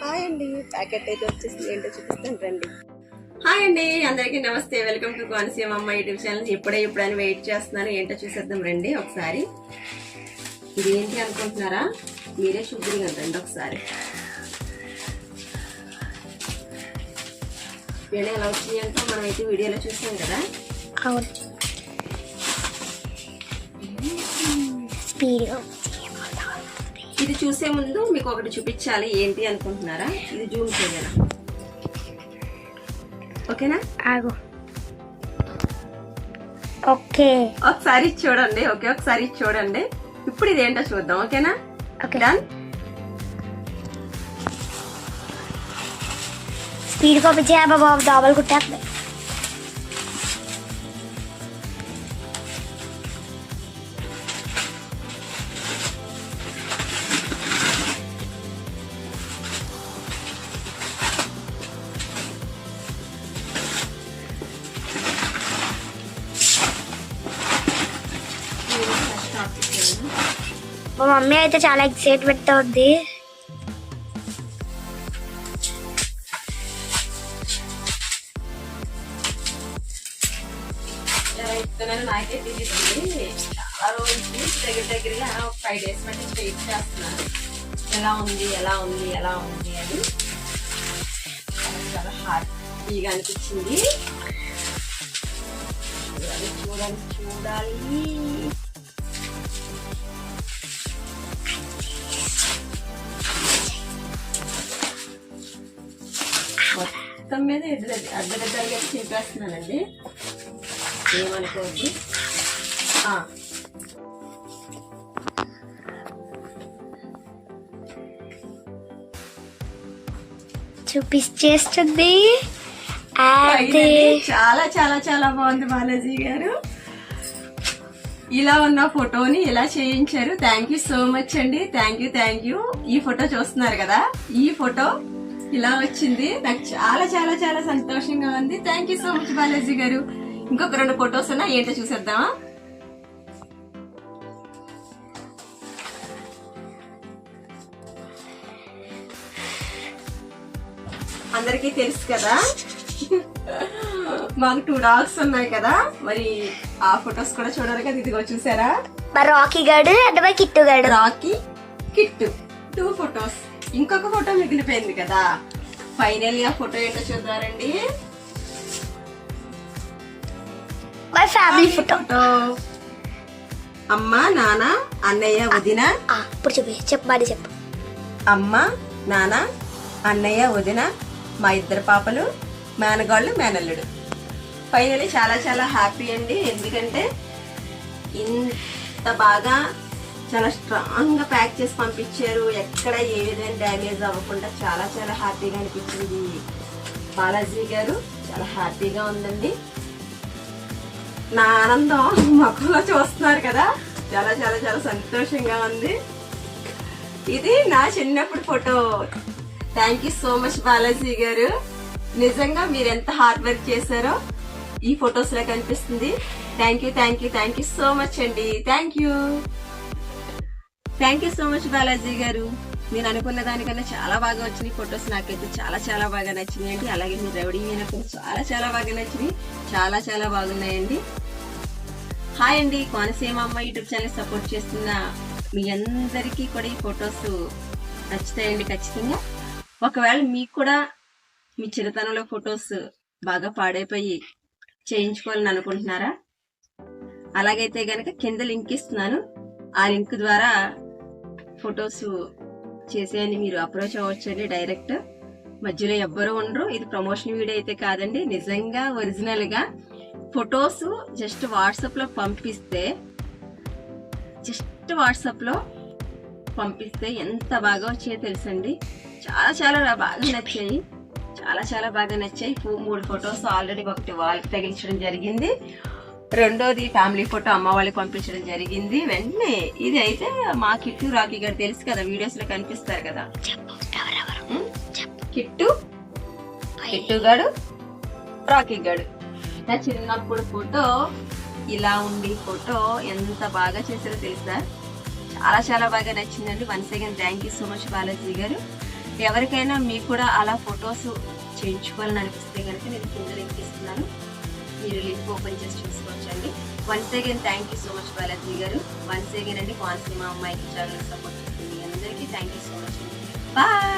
Hi అండి. Packet అయితే వచ్చేసింది. ఏంటో చూపిస్తాను రండి. హాయ్ అండి. అందరికీ నమస్తే. వెల్కమ్ టు కోనసీమ అమ్మ యూట్యూబ్ ఛానల్. ఇప్పుడే ఇప్పుడని వెయిట్ చేస్తున్నాను. ఏంటో చూసేద్దాం రండి ఒకసారి. ఇది ఏంటి అనుకుంటున్నారా? మీరే శుభ్రంగా రండి ఒకసారి. వీడియో ఎలా వచ్చింది అంటే మనం అయితే వీడియోలో చూసాం కదా? అవును. ఇది చూసే ముందు మీకు ఒకటి చూపించాలి ఏంటి అనుకుంటున్నారా? ఇది జూమ్ చేయాలి ఓకేనా? ఆగు. ఓకే. ఒకసారి చూడండి ఓకే? ఒకసారి చూడండి. ఇప్పుడు ఇది ఏంటో చూద్దాం ఓకేనా? ఓకే. డన్ స్పీడ్ పంపించే బాబు దోమలు కుట్టేస్తుంది. మా మమ్మీ అయితే చాలా ఎక్సైట్మెంట్ ఉంది నాకే చాలా రోజులు దగ్గర దగ్గరగా ఒక ఫైవ్ డేస్ బట్టి వెయిట్ చేస్తున్నాను. ఎలా ఉంది ఎలా ఉంది ఎలా ఉంది అని. చాలా చాలా హ్యాపీగా అనిపించింది చూడాలి చూడాలి. మొత్తం మీద దగ్గర అడ్డ దగ్గరగా చింపేస్తున్నానండి ఏమనుకోవద్దు. ఇదండి. చాలా చాలా చాలా బాగుంది బాలాజీ గారు. ఇలా ఉన్న ఫోటోని ఇలా చేయించారు. థ్యాంక్ యూ సో మచ్ అండి. థ్యాంక్ యూ థ్యాంక్ యూ ఈ ఫోటో చూస్తున్నారు కదా? ఈ ఫోటో ఇలా వచ్చింది. నాకు చాలా చాలా చాలా సంతోషంగా ఉంది. Thank you so much Balaji గారు. ఇంకొక రెండు ఫొటోస్ ఉన్నా ఏంటో చూసేద్దామా? అందరికీ తెలుసు కదా? మాకు టూ డాగ్స్ ఉన్నాయి కదా. మరి ఆ ఫొటోస్ కూడా చూడాలి కదా. ఇదిగో చూసారా? రాకీ గాడు కిట్టు గాడు. రాకీ కిట్టు. టూ ఫొటోస్ ఇంకొక ఫోటో మిగిలిపోయింది కదా. ఫైనల్ ఆ ఫోటో ఏంటో చూద్దారండి మా ఫ్యామిలీ ఫోటో ఫోటో అమ్మ నాన్న అన్నయ్య వదిన. ఇప్పుడు చెప్పు అమ్మ నాన్న అన్నయ్య వదిన మా ఇద్దరు పాపలు మేనగాళ్ళు మేనల్లుడు. ఫైనలీ చాలా చాలా హ్యాపీ అండి. ఎందుకంటే ఇంత బాగా చాలా స్ట్రాంగ్గా ప్యాక్ చేసి పంపించారు. ఎక్కడ ఏ విధంగా డ్యామేజ్ అవ్వకుండా చాలా చాలా హ్యాపీగా అనిపించింది. బాలాజీ గారు చాలా హ్యాపీగా ఉందండి. నా ఆనందం మొక్కలో చూస్తున్నారు కదా. చాలా చాలా చాలా సంతోషంగా ఉంది. ఇది నా చిన్నప్పుడు photo. Thank you so much Balaji గారు. నిజంగా మీరు ఎంత హార్డ్ వర్క్ చేశారో ఈ ఫొటోస్లో కనిపిస్తుంది. Thank you thank you thank you so much అండి. Thank you thank you so much Balaji గారు. నేను అనుకున్న దానికన్నా చాలా బాగా వచ్చినాయి ఫొటోస్ నాకైతే చాలా చాలా బాగా నచ్చినాయి అండి. అలాగే మీరు రెవడీ అయినప్పుడు చాలా చాలా బాగా నచ్చినాయి. చాలా చాలా బాగున్నాయండి. హాయ్ అండి. కోనసీమ అమ్మ యూట్యూబ్ ఛానల్ సపోర్ట్ చేస్తున్న మీ అందరికీ కూడా ఈ ఫొటోస్ నచ్చుతాయండి ఖచ్చితంగా. ఒకవేళ మీకు కూడా మీ చిన్నతనంలో ఫొటోస్ బాగా పాడైపోయి చేయించుకోవాలని అనుకుంటున్నారా? అలాగైతే గనక కింద లింక్ ఇస్తున్నాను. ఆ లింక్ ద్వారా ఫొటోస్ చేసేయని మీరు అప్రోచ్ అవ్వచ్చండి డైరెక్ట్. మధ్యలో ఎవ్వరు ఉండరు. ఇది ప్రమోషన్ వీడియో అయితే కాదండి. నిజంగా ఒరిజినల్గా ఫొటోస్ జస్ట్ వాట్సాప్లో పంపిస్తే జస్ట్ వాట్సాప్లో పంపిస్తే ఎంత బాగా వచ్చాయో తెలుసండి. చాలా చాలా బాగా నచ్చాయి. చాలా చాలా బాగా నచ్చాయి. మూడు ఫొటోస్ ఆల్రెడీ ఒకటి వాళ్ళకి తగిలించడం జరిగింది. రెండోది ఫ్యామిలీ ఫోటో అమ్మ వాళ్ళకి పంపించడం జరిగింది. వెంటనే ఇది అయితే మా కిట్టు రాకీ గారు తెలుసు కదా వీడియోస్లో కనిపిస్తారు కదా. కిట్టు కిట్టు గాడు రాకీ గాడు. నా చిన్నప్పుడు ఫోటో ఇలా ఉండి ఫోటో ఎంత బాగా చేశారో తెలుసా? చాలా చాలా బాగా నచ్చిందండి. Once again thank you so much Balaji గారు. ఎవరికైనా మీకు కూడా అలా ఫొటోస్ చేయించుకోవాలని అనిపిస్తే కనుక నేను కింద లింక్ ఇస్తున్నాను. మీరు లింక్ ఓపెన్ చేసి చూసుకోవచ్చండి. Once again thank you so much Balaji గారు. వన్స్ అగైన్ అండి కోనసీమ అమ్మాయికి చాలా సపోర్ట్ చేస్తుంది అందరికీ. Thank you so much bye